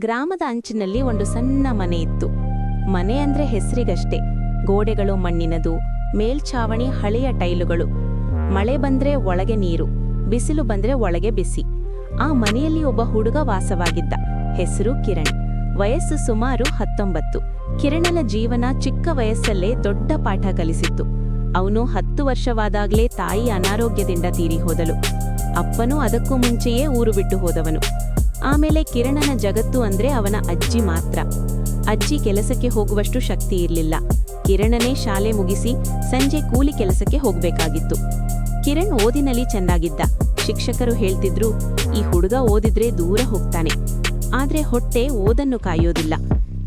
ಗ್ರಾಮದ ಅಂಚಿನಲ್ಲಿ ಒಂದು ಸಣ್ಣ ಮನೆ ಇತ್ತು. ಮನೆ ಅಂದ್ರೆ ಹೆಸರಿಗಷ್ಟೇ. ಗೋಡೆಗಳು ಮಣ್ಣಿನದು, ಮೇಲ್ಛಾವಣಿ ಹಳೆಯ ಟೈಲುಗಳು. ಮಳೆ ಬಂದ್ರೆ ಒಳಗೆ ನೀರು, ಬಿಸಿಲು ಬಂದ್ರೆ ಒಳಗೆ ಬಿಸಿ. ಆ ಮನೆಯಲ್ಲಿ ಒಬ್ಬ ಹುಡುಗ ವಾಸವಾಗಿದ್ದ. ಹೆಸರು ಕಿರಣ್. ವಯಸ್ಸು ಸುಮಾರು ಹತ್ತೊಂಬತ್ತು. ಕಿರಣನ ಜೀವನ ಚಿಕ್ಕ ವಯಸ್ಸಲ್ಲೇ ದೊಡ್ಡ ಪಾಠ ಕಲಿಸಿತ್ತು. ಅವನು ಹತ್ತು ವರ್ಷವಾದಾಗಲೇ ತಾಯಿ ಅನಾರೋಗ್ಯದಿಂದ ತೀರಿ ಹೋದಳು. ಅಪ್ಪನೂ ಅದಕ್ಕೂ ಮುಂಚೆಯೇ ಊರು ಬಿಟ್ಟು ಹೋದವನು. ಆಮೇಲೆ ಕಿರಣನ ಜಗತ್ತು ಅಂದ್ರೆ ಅವನ ಅಜ್ಜಿ ಮಾತ್ರ. ಅಜ್ಜಿ ಕೆಲಸಕ್ಕೆ ಹೋಗುವಷ್ಟು ಶಕ್ತಿ ಇರಲಿಲ್ಲ. ಕಿರಣನೇ ಶಾಲೆ ಮುಗಿಸಿ ಸಂಜೆ ಕೂಲಿ ಕೆಲಸಕ್ಕೆ ಹೋಗಬೇಕಾಗಿತ್ತು. ಕಿರಣ್ ಓದಿನಲ್ಲಿ ಚೆನ್ನಾಗಿದ್ದ. ಶಿಕ್ಷಕರು ಹೇಳ್ತಿದ್ರು, ಈ ಹುಡುಗ ಓದಿದ್ರೆ ದೂರ ಹೋಗ್ತಾನೆ. ಆದ್ರೆ ಹೊಟ್ಟೆ ಓದನ್ನು ಕಾಯೋದಿಲ್ಲ.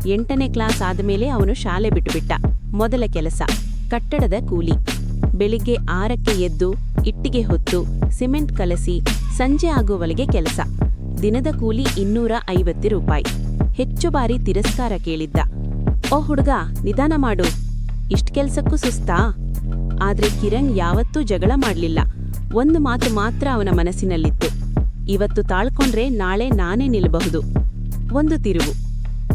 ಎಂಟನೇ ಕ್ಲಾಸ್ ಆದಮೇಲೆ ಅವನು ಶಾಲೆ ಬಿಟ್ಟುಬಿಟ್ಟ. ಮೊದಲ ಕೆಲಸ, ಕಟ್ಟಡದ ಕೂಲಿ. ಬೆಳಿಗ್ಗೆ ಆರಕ್ಕೆ ಎದ್ದು, ಇಟ್ಟಿಗೆ ಹೊತ್ತು, ಸಿಮೆಂಟ್ ಕಲಸಿ, ಸಂಜೆ ಆಗುವವರೆಗೆ ಕೆಲಸ. ದಿನದ ಕೂಲಿ ಇನ್ನೂರ ಐವತ್ತು ರೂಪಾಯಿ. ಹೆಚ್ಚು ಬಾರಿ ತಿರಸ್ಕಾರ ಕೇಳಿದ್ದ. ಓ ಹುಡುಗ, ನಿಧಾನ ಮಾಡು. ಇಷ್ಟ್ ಕೆಲ್ಸಕ್ಕೂ ಸುಸ್ತಾ? ಆದ್ರೆ ಕಿರಣ್ ಯಾವತ್ತೂ ಜಗಳ ಮಾಡ್ಲಿಲ್ಲ. ಒಂದು ಮಾತು ಮಾತ್ರ ಅವನ ಮನಸ್ಸಿನಲ್ಲಿತ್ತು. ಇವತ್ತು ತಾಳ್ಕೊಂಡ್ರೆ ನಾಳೆ ನಾನೇ ನಿಲ್ಲಬಹುದು ಒಂದು ತಿರುವು.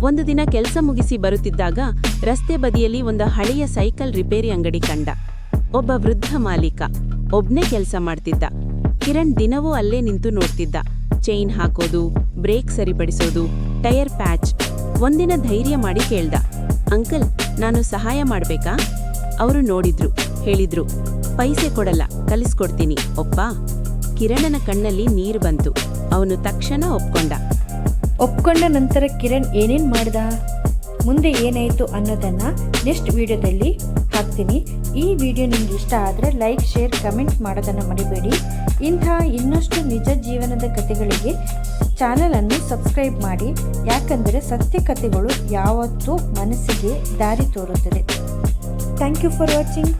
ಒಂದು ದಿನ ಕೆಲಸ ಮುಗಿಸಿ ಬರುತ್ತಿದ್ದಾಗ ರಸ್ತೆ ಬದಿಯಲ್ಲಿ ಒಂದು ಹಳೆಯ ಸೈಕಲ್ ರಿಪೇರಿ ಅಂಗಡಿ ಕಂಡ. ಒಬ್ಬ ವೃದ್ಧ ಮಾಲೀಕ. ಒಬ್ನೇ ಕೆಲಸ ಮಾಡ್ತಿದ್ದ. ಕಿರಣ್ ದಿನವೂ ಅಲ್ಲೇ ನಿಂತು ನೋಡ್ತಿದ್ದ. ಚೈನ್ ಹಾಕೋದು ಬ್ರೇಕ್ ಸರಿಪಡಿಸೋದು ಟೈರ್ ಪ್ಯಾಚ್ ಒಂದಿನ ಧೈರ್ಯ ಮಾಡಿ ಕೇಳ್ದ. ಅಂಕಲ್, ನಾನು ಸಹಾಯ ಮಾಡ್ಬೇಕಾ? ಅವರು ನೋಡಿದ್ರು, ಹೇಳಿದ್ರು, ಪೈಸೆ ಕೊಡಲ್ಲ, ಕಲಿಸ್ಕೊಡ್ತೀನಿ, ಒಪ್ಪ? ಕಿರಣನ ಕಣ್ಣಲ್ಲಿ ನೀರು ಬಂತು. ಅವನು ತಕ್ಷಣ ಒಪ್ಕೊಂಡ. ಒಪ್ಕೊಂಡ ನಂತರ ಕಿರಣ್ ಏನೇನ್ ಮಾಡ್ದ? ಮುಂದೆ ಏನಾಯ್ತು ಅನ್ನೋದನ್ನ ನೆಕ್ಸ್ಟ್ ವಿಡಿಯೋದಲ್ಲಿ ಹಾಕ್ತೀನಿ. ಈ ವಿಡಿಯೋ ನಿಮ್ಗೆ ಇಷ್ಟ ಆದ್ರೆ ಲೈಕ್ ಶೇರ್ ಕಮೆಂಟ್ ಮಾಡೋದನ್ನ ಮರಿಬೇಡಿ. ಇಂತಹ ಇನ್ನಷ್ಟು ನಿಜ ಜೀವನದ ಕಥೆಗಳಿಗೆ ಚಾನಲನ್ನು ಸಬ್ಸ್ಕ್ರೈಬ್ ಮಾಡಿ. ಯಾಕಂದರೆ ಸತ್ಯ ಕಥೆಗಳು ಯಾವತ್ತೂ ಮನಸ್ಸಿಗೆ ದಾರಿ ತೋರುತ್ತದೆ. Thank you for watching